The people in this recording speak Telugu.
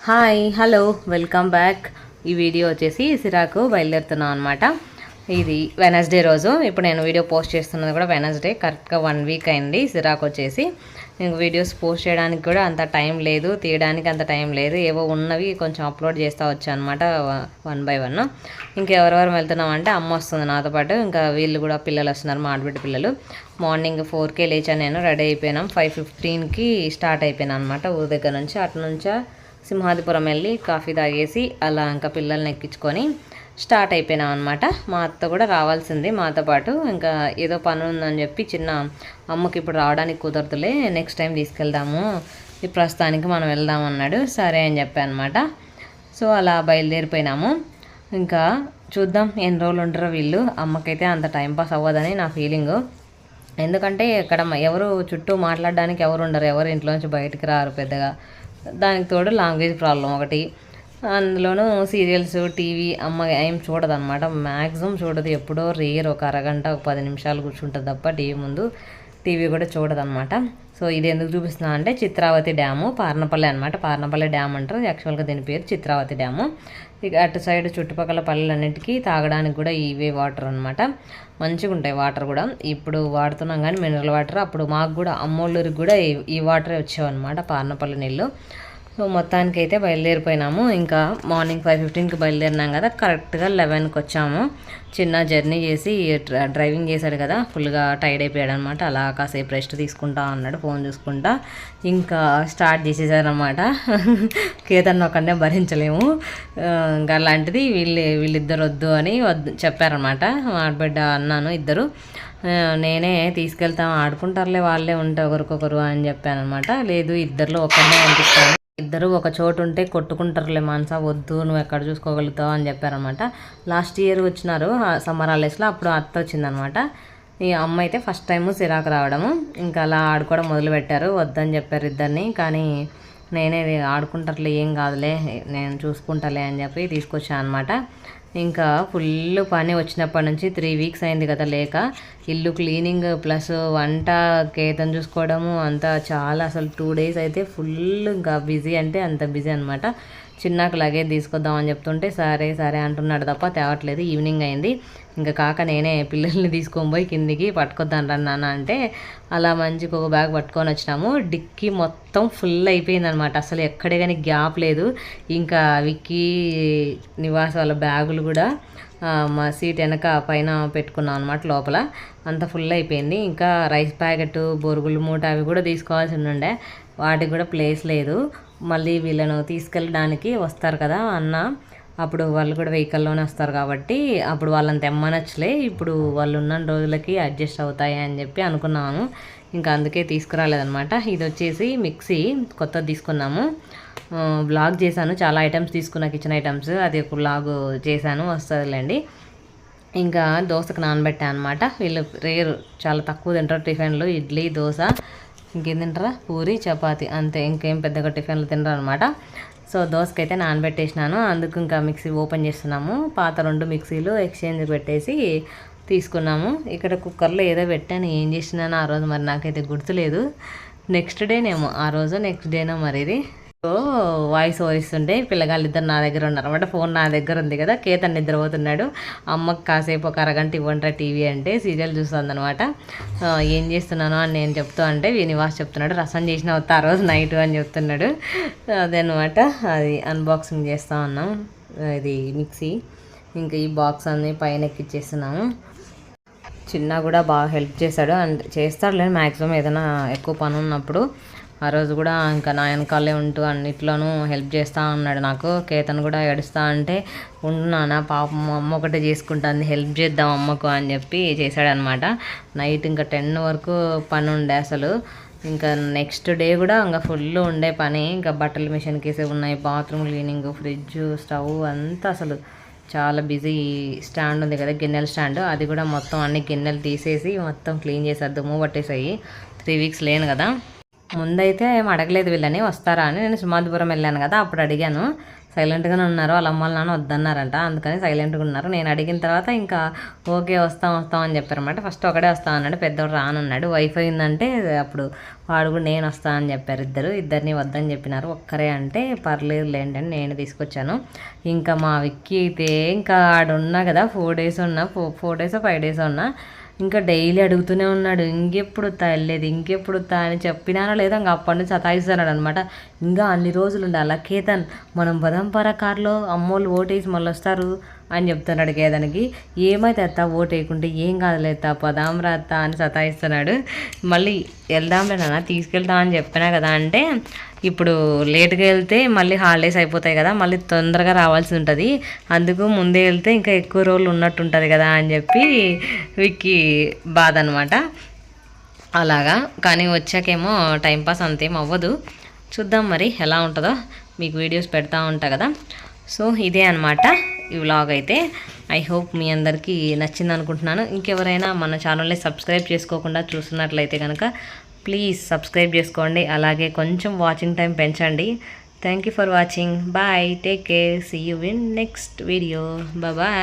హాయ్ హలో వెల్కమ్ బ్యాక్ ఈ వీడియో వచ్చేసి సిరాకు బయలుదేరుతున్నాం అనమాట ఇది వెనస్డే రోజు. ఇప్పుడు నేను వీడియో పోస్ట్ చేస్తున్నది కూడా వెనస్డే కరెక్ట్గా వన్ వీక్ అయింది సిరాకు వచ్చేసి. ఇంక వీడియోస్ పోస్ట్ చేయడానికి కూడా అంత టైం లేదు. తీయడానికి అంత టైం లేదు. ఏవో ఉన్నవి కొంచెం అప్లోడ్ చేస్తూ వచ్చా అనమాట వన్ బై వన్. ఇంకెవరెవరు వెళ్తున్నాం అంటే అమ్మ వస్తుంది నాతో పాటు. ఇంకా వీళ్ళు కూడా పిల్లలు వస్తున్నారు మా ఆడబిడ్డ పిల్లలు. మార్నింగ్ ఫోర్కే లేచాను నేను. రెడీ అయిపోయినాం. ఫైవ్ ఫిఫ్టీన్కి స్టార్ట్ అయిపోయాను అనమాట ఊరి దగ్గర నుంచి. అటు నుంచా సింహాదిపురం వెళ్ళి కాఫీ తాగేసి అలా ఇంకా పిల్లల్ని ఎక్కించుకొని స్టార్ట్ అయిపోయినాం అనమాట మా అత్త కూడా రావాల్సింది మాతో పాటు. ఇంకా ఏదో పని ఉందని చెప్పి చిన్న అమ్మకి ఇప్పుడు రావడానికి కుదరదులే నెక్స్ట్ టైం తీసుకెళ్దాము. ఈ ప్రస్తుతానికి మనం వెళ్దాం అన్నాడు. సరే అని చెప్పాను అనమాట సో అలా బయలుదేరిపోయినాము. ఇంకా చూద్దాం ఎన్ని రోజులు ఉంటారో వీళ్ళు. అమ్మకైతే అంత టైంపాస్ అవ్వదని నా ఫీలింగ్ ఎందుకంటే ఇక్కడ ఎవరు చుట్టూ మాట్లాడడానికి ఎవరు ఉండరు. ఎవరు ఇంట్లోంచి బయటికి రారు పెద్దగా. దానికి తోడు లాంగ్వేజ్ ప్రాబ్లం ఒకటి. అందులోనూ సీరియల్స్ టీవీ అమ్మ ఏం చూడదన్నమాట. మ్యాక్సిమం చూడదు. ఎప్పుడో రేర్ ఒక అరగంట ఒక పది నిమిషాలు కూర్చుంటుంది తప్ప టీవీ ముందు టీవీ కూడా చూడదనమాట సో ఇది ఎందుకు చూపిస్తున్నా అంటే చిత్రావతి డ్యాము పార్నపల్లి అనమాట పార్నపల్లి డ్యామ్ అంటారు. యాక్చువల్గా దీని పేరు చిత్రావతి డ్యాము. ఇక అటు సైడ్ చుట్టుపక్కల పల్లెలన్నిటికీ తాగడానికి కూడా ఇవే వాటర్ అనమాట మంచిగా ఉంటాయి వాటర్ కూడా. ఇప్పుడు వాడుతున్నాం కానీ మినరల్ వాటర్. అప్పుడు మాకు కూడా అమ్మోళ్ళూరికి కూడా ఈ- ఈ వాటరే వచ్చావన్నమాట పార్నపల్లి నీళ్ళు. సో మొత్తానికి అయితే బయలుదేరిపోయినాము. ఇంకా మార్నింగ్ ఫైవ్ ఫిఫ్టీన్కి బయలుదేరినాం కదా. కరెక్ట్గా లెవెన్కి వచ్చాము చిన్న జర్నీ చేసి డ్రైవింగ్ చేశాడు కదా. ఫుల్గా టైర్డ్ అయిపోయాడు అనమాట అలా కాసేపు రెస్ట్ తీసుకుంటా అన్నాడు ఫోన్ చూసుకుంటా. ఇంకా స్టార్ట్ చేసేసారనమాట. కేతన్ ఒకనే భరించలేము. ఇంకా అలాంటిది వీళ్ళు వీళ్ళిద్దరు వద్దు అని వద్దు చెప్పారనమాట. ఆడబిడ్డ అన్నాను ఇద్దరు. నేనే తీసుకెళ్తాం ఆడుకుంటారులే వాళ్ళే ఉంటే ఒకరికొకరు అని చెప్పాను అనమాట లేదు ఇద్దరిలో ఒకరినే అనిపిస్తాను. ఇద్దరు ఒక చోటు ఉంటే కొట్టుకుంటారులే మనసా వద్దు నువ్వు ఎక్కడ చూసుకోగలుగుతావు అని చెప్పారనమాట లాస్ట్ ఇయర్ వచ్చినారు సమ్మర్ హాలిడేస్లో అప్పుడు అత్త వచ్చిందనమాట ఈ అమ్మ అయితే ఫస్ట్ టైం సిరాకు రావడము ఇంకా అలా ఆడుకోవడం మొదలుపెట్టారు వద్దని చెప్పారు ఇద్దరిని కానీ నేనే ఆడుకుంటారులే ఏం కాదులే నేను చూసుకుంటాలే అని చెప్పి తీసుకొచ్చాను అనమాట ఇంకా ఫుల్ పని వచ్చినప్పటి నుంచి త్రీ వీక్స్ అయింది కదా లేక ఇల్లు క్లీనింగ్ ప్లస్ వంట కేతం చూసుకోవడము అంతా చాలా అసలు టూ డేస్ అయితే ఫుల్ ఇంకా బిజీ అంటే అంత బిజీ అనమాట చిన్నాకు లగేజ్ తీసుకొద్దాం అని చెప్తుంటే సరే సరే అంటున్నాడు తప్ప తేవట్లేదు. ఈవినింగ్ అయింది. ఇంకా కాక నేనే పిల్లల్ని తీసుకొని పోయి కిందికి పట్టుకొద్దాను రన్నాను నాన్న అంటే అలా మంచిగా ఒక బ్యాగ్ పట్టుకొని వచ్చినాము. డిక్కీ మొత్తం ఫుల్ అయిపోయింది అనమాట అసలు ఎక్కడే కానీ గ్యాప్ లేదు. ఇంకా విక్కీ నివాస్ వాళ్ళ బ్యాగులు కూడా మా సీట్ వెనక పైన పెట్టుకున్నాం అనమాట లోపల. అంత ఫుల్ అయిపోయింది. ఇంకా రైస్ ప్యాకెట్ బొరుగులు మూట అవి కూడా తీసుకోవాల్సి ఉండే వాటికి కూడా ప్లేస్ లేదు. మళ్ళీ వీళ్ళను తీసుకెళ్ళడానికి వస్తారు కదా అన్న. అప్పుడు వాళ్ళు కూడా వెహికల్లోనే వస్తారు కాబట్టి అప్పుడు వాళ్ళని తెమ్మనొచ్చులే. ఇప్పుడు వాళ్ళు ఉన్న రోజులకి అడ్జస్ట్ అవుతాయి అని చెప్పి అనుకున్నాము ఇంకా అందుకే తీసుకురాలేదనమాట ఇది వచ్చేసి మిక్సీ కొత్తది తీసుకున్నాము. బ్లాగ్ చేశాను. చాలా ఐటమ్స్ తీసుకున్నా కిచెన్ ఐటమ్స్. అది ఒక బ్లాగ్ చేశాను. వస్తుందిలేండి. ఇంకా దోశకు నానబెట్టాను అనమాట వీళ్ళు రేరు చాలా తక్కువ తింటారు టిఫిన్లు. ఇడ్లీ దోశ. ఇంకేం తింటారా? పూరి చపాతి. అంతే ఇంకేం పెద్దగా టిఫిన్లు తినరు అనమాట సో దోసకైతే నానబెట్టేసినాను. అందుకు ఇంకా మిక్సీ ఓపెన్ చేస్తున్నాము. పాత రెండు మిక్సీలు ఎక్స్చేంజ్ పెట్టేసి తీసుకున్నాము. ఇక్కడ కుక్కర్లో ఏదో పెట్టాను. ఏం చేసినాను ఆ రోజు మరి నాకైతే గుర్తులేదు. నెక్స్ట్ డేనేమో. ఆ రోజు నెక్స్ట్ డేనో మరి ఇది. వాయిస్ ఓవర్ ఇస్తుంటే పిల్లగాళ్ళు ఇద్దరు నా దగ్గర ఉన్నారు. అనమాట ఫోన్ నా దగ్గర ఉంది కదా కేతన్ నిద్రపోతున్నాడు. అమ్మకి కాసేపు ఒక అరగంట ఇవ్వంటారా టీవీ అంటే సీరియల్ చూస్తుందనమాట ఏం చేస్తున్నాను అని నేను చెప్తూ అంటే వినివాస్ చెప్తున్నాడు రసం చేసిన వస్తా ఆ రోజు నైట్ అని చెప్తున్నాడు. అదనమాట అది అన్బాక్సింగ్ చేస్తా ఉన్నాం. ఇది మిక్సీ ఇంకా ఈ బాక్స్ అన్ని పైన ఎక్కిచ్చేస్తున్నాము. చిన్న కూడా బాగా హెల్ప్ చేశాడు. అండ్ చేస్తాడులే మ్యాక్సిమం ఏదైనా ఎక్కువ పని ఉన్నప్పుడు. ఆ రోజు కూడా ఇంకా నా వెనకాలే ఉంటూ అన్నిట్లోనూ హెల్ప్ చేస్తూ ఉన్నాడు నాకు. కేతన్ కూడా ఏడుస్తా అంటే ఉంటున్నానా పాపం మా అమ్మ ఒకటే చేసుకుంటుంది హెల్ప్ చేద్దాం అమ్మకు అని చెప్పి చేశాడనమాట. నైట్ ఇంకా టెన్ వరకు పని ఉండే అసలు. ఇంకా నెక్స్ట్ డే కూడా ఇంకా ఫుల్ ఉండే పని. ఇంకా బట్టల మిషన్కి కేసే ఉన్నాయి బాత్రూమ్ క్లీనింగ్ ఫ్రిడ్జ్ స్టవ్ అంతా అసలు. చాలా బిజీ స్టాండ్ ఉంది కదా గిన్నెల స్టాండ్. అది కూడా మొత్తం అన్ని గిన్నెలు తీసేసి మొత్తం క్లీన్ చేసేది దుమ్ము పట్టేసాయి. త్రీ వీక్స్ లేను కదా. ముందైతే ఏం అడగలేదు వీళ్ళని వస్తారా అని. నేను సుమాధిపురం వెళ్ళాను కదా అప్పుడు అడిగాను. సైలెంట్గానే ఉన్నారు వాళ్ళ అమ్మ వాళ్ళ నాన్న వద్దన్నారంట అందుకని సైలెంట్గా ఉన్నారు. నేను అడిగిన తర్వాత ఇంకా ఓకే వస్తాం వస్తాం అని చెప్పారన్నమాట. ఫస్ట్ ఒకడే వస్తాం అన్నాడు పెద్దోడు రానన్నాడు వైఫై అయిందంటే అప్పుడు వాడు కూడా నేను వస్తాను అని చెప్పారు ఇద్దరు. ఇద్దరిని వద్దని చెప్పినారు. ఒక్కరే అంటే పర్లేదు లేండి అని నేను తీసుకొచ్చాను. ఇంకా మా విక్కీ అయితే ఇంకా ఆడున్నా కదా ఫోర్ డేస్ ఉన్నా four four days five days ఉన్నా ఇంకా డైలీ అడుగుతూనే ఉన్నాడు ఇంకెప్పుడు వస్తా ఇంకెప్పుడు వస్తా అని చెప్పినానో లేదో ఇంకా అప్పటి నుంచి సతాయిస్తున్నాడు అనమాట ఇంకా అన్ని రోజులు ఉండాలి కేతన్ మనం బదంపర కారులో అమ్మోళ్ళు ఓటేసి మళ్ళీ వస్తారు అని చెప్తున్నాడు గేదనికి ఏమైతే అత్త ఓటు వేయకుంటే ఏం కాదులే అత్త పదాం రా అని సతాయిస్తున్నాడు. మళ్ళీ వెళ్దాంలే నాన్న తీసుకెళ్తా అని చెప్పినా కదా అంటే ఇప్పుడు లేట్గా వెళ్తే మళ్ళీ హాలిడేస్ అయిపోతాయి కదా మళ్ళీ తొందరగా రావాల్సి ఉంటుంది. అందుకు ముందే వెళ్తే ఇంకా ఎక్కువ రోజులు ఉన్నట్టు ఉంటుంది కదా అని చెప్పి విక్కీ బాధ అనమాట అలాగా కానీ వచ్చాకేమో టైంపాస్ అంతేం అవ్వదు. చూద్దాం మరి ఎలా ఉంటుందో మీకు వీడియోస్ పెడతా ఉంటా కదా. సో ఇదే అనమాట ఈ వ్లాగ్ అయితే. ఐ హోప్ మీ అందరికీ నచ్చింది అనుకుంటున్నాను. ఇంకెవరైనా మన ఛానల్ని సబ్స్క్రైబ్ చేసుకోకుండా చూస్తున్నట్లయితే కనుక ప్లీజ్ సబ్స్క్రైబ్ చేసుకోండి. అలాగే కొంచెం వాచింగ్ టైం పెంచండి. Thank you for watching bye take care see you in next video bye